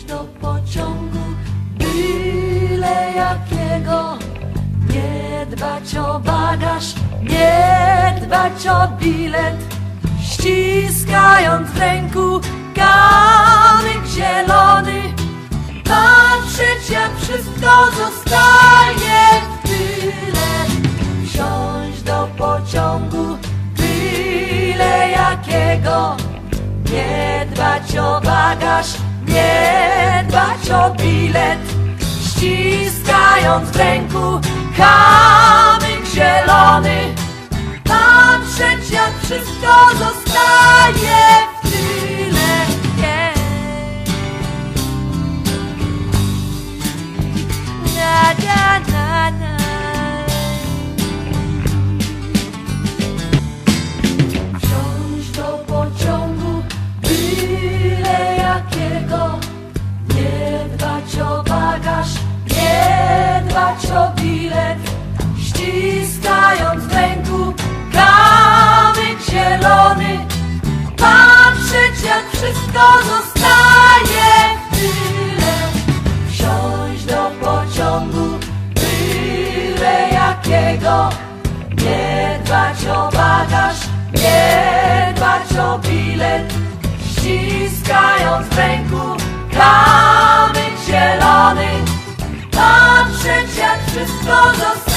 Wsiąść do pociągu, byle jakiego. Nie dbać o bagaż, nie dbać o bilet. Ściskając w ręku kamyk zielony. Patrzeć jak wszystko zostaje w tyle. Wsiąść do pociągu, byle jakiego. Nie dbać o bagaż, nie dbać o bilet. Ściskając w ręku kamyk zielony. Patrzeć jak wszystko wszystko zostaje tyle. Wsiąść do pociągu, byle jakiego. Nie dbać o bagaż, nie dbać o bilet. Ściskając w ręku kamyk zielony. Patrzeć jak wszystko zostaje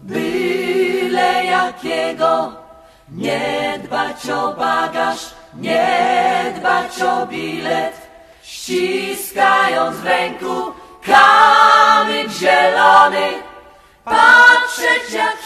byle jakiego. Nie dbać o bagaż, nie dbać o bilet. Ściskając w ręku kamyk zielony. Patrzeć jak